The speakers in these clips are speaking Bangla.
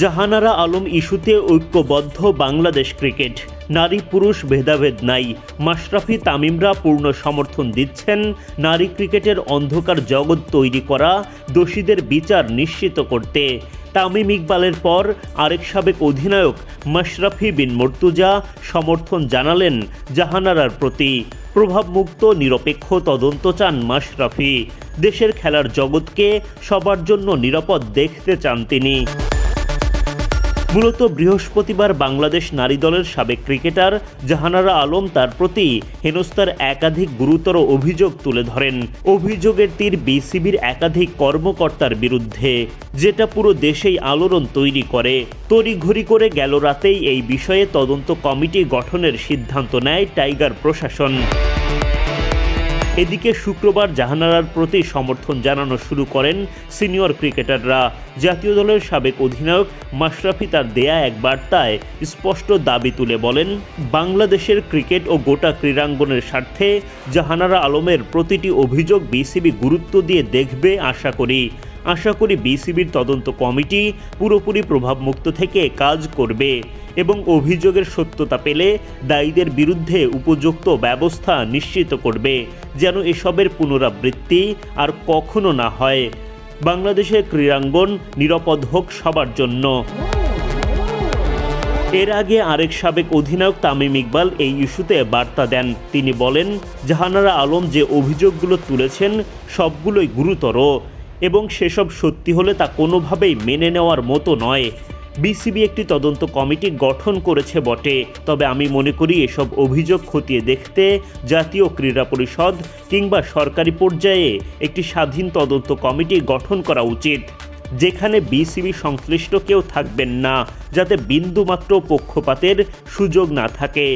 জাহানারা আলম ইস্যুতে ঐক্যবদ্ধ বাংলাদেশ ক্রিকেট। নারী পুরুষ ভেদাভেদ নাই। মাশরাফি তামিমরা পূর্ণ সমর্থন দিচ্ছেন। নারী ক্রিকেটের অন্ধকার জগৎ তৈরি করা দোষীদের বিচার নিশ্চিত করতে। তামিম ইকবালের পর আরেক সাবেক অধিনায়ক মাশরাফি বিন মর্তুজা সমর্থন জানালেন জাহানারার প্রতি। প্রভাবমুক্ত, নিরপেক্ষ তদন্ত চান মাশরাফি। দেশের খেলার জগৎকে সবার জন্য নিরাপদ দেখতে চান তিনি। মূলত বৃহস্পতিবার বাংলাদেশ নারী দলের সাবেক ক্রিকেটার জাহানারা আলম তার প্রতি হেনস্থার একাধিক গুরুতর অভিযোগ তুলে ধরেন। অভিযোগের তীর বিসিবির একাধিক কর্মকর্তার বিরুদ্ধে, যেটা পুরো দেশেই আলোড়ন তৈরি করে। তড়িঘড়ি করে গেল রাতেই এই বিষয়ে তদন্ত কমিটি গঠনের সিদ্ধান্ত নেয় টাইগার প্রশাসন। এদিকে শুক্রবার জাহানারার প্রতি সমর্থন জানানো শুরু করেন সিনিয়র ক্রিকেটাররা। জাতীয় দলের সাবেক অধিনায়ক মাশরাফি তার দেয়া এক বার্তায় স্পষ্ট দাবি তুলে বলেন, বাংলাদেশের ক্রিকেট ও গোটা ক্রীড়াঙ্গনের স্বার্থে জাহানারা আলমের প্রতিটি অভিযোগ বিসিবি গুরুত্ব দিয়ে দেখবে, আশা করি। আশা করি বিসিবির তদন্ত কমিটি পুরোপুরি প্রভাবমুক্ত থেকে কাজ করবে এবং অভিযোগের সত্যতা পেলে দায়ীদের বিরুদ্ধে উপযুক্ত ব্যবস্থা নিশ্চিত করবে, যেন এসবের পুনরাবৃত্তি আর কখনো না হয়। বাংলাদেশের ক্রীড়াঙ্গন নিরাপদ হোক সবার জন্য। এর আগে আরেক সাবেক অধিনায়ক তামিম ইকবাল এই ইস্যুতে বার্তা দেন। তিনি বলেন, জাহানারা আলম যে অভিযোগগুলো তুলেছেন সবগুলোই গুরুতর। এবং সেসব সত্যি হলে তা কোনোভাবেই মেনে নেওয়ার মতো নয়। বিসিবি একটি তদন্ত কমিটি গঠন করেছে বটে। তবে আমি মনে করি এসব অভিযোগ খতিয়ে দেখতে জাতীয় ক্রীড়া পরিষদ কিংবা সরকারি পর্যায়ে একটি স্বাধীন তদন্ত কমিটি গঠন করা উচিত। যেখানে বিসিবি সংশ্লিষ্ট কেউ থাকবেন না, যাতে বিন্দুমাত্র পক্ষপাতের সুযোগ না থাকে।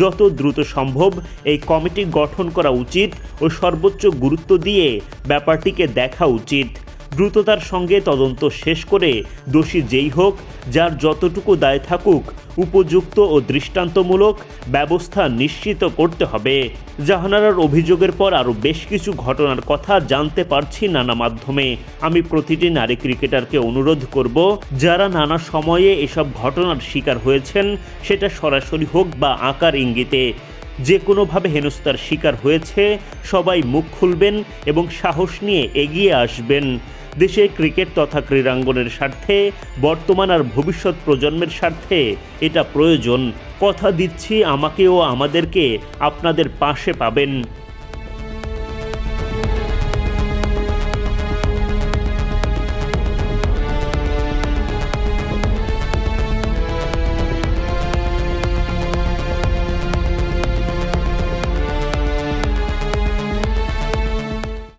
যত দ্রুত সম্ভব এই কমিটি গঠন করা উচিত ও সর্বোচ্চ গুরুত্ব দিয়ে ব্যাপারটিকে দেখা উচিত। দ্রুততার সঙ্গে তদন্ত শেষ করে দোষী যেই হোক, যার যতটুকু দায় থাকুক, উপযুক্ত ও দৃষ্টান্তমূলক ব্যবস্থা নিশ্চিত করতে হবে। জাহানারার অভিযোগের পর আরও বেশ কিছু ঘটনার কথা জানতে পারছি নানা মাধ্যমে। আমি প্রতিটি নারী ক্রিকেটারকে অনুরোধ করব, যারা নানা সময়ে এসব ঘটনার শিকার হয়েছেন, সেটা সরাসরি হোক বা আকার ইঙ্গিতে। যে কোনোভাবে হেনস্থার শিকার হয়েছে, সবাই মুখ খুলবেন এবং সাহস নিয়ে এগিয়ে আসবেন। দেশে ক্রিকেট তথা ক্রীড়াঙ্গনের স্বার্থে, বর্তমান আর ভবিষ্যৎ প্রজন্মের স্বার্থে এটা প্রয়োজন। কথা দিচ্ছি আমাকে ও আমাদেরকে, আপনাদের পাশে পাবেন।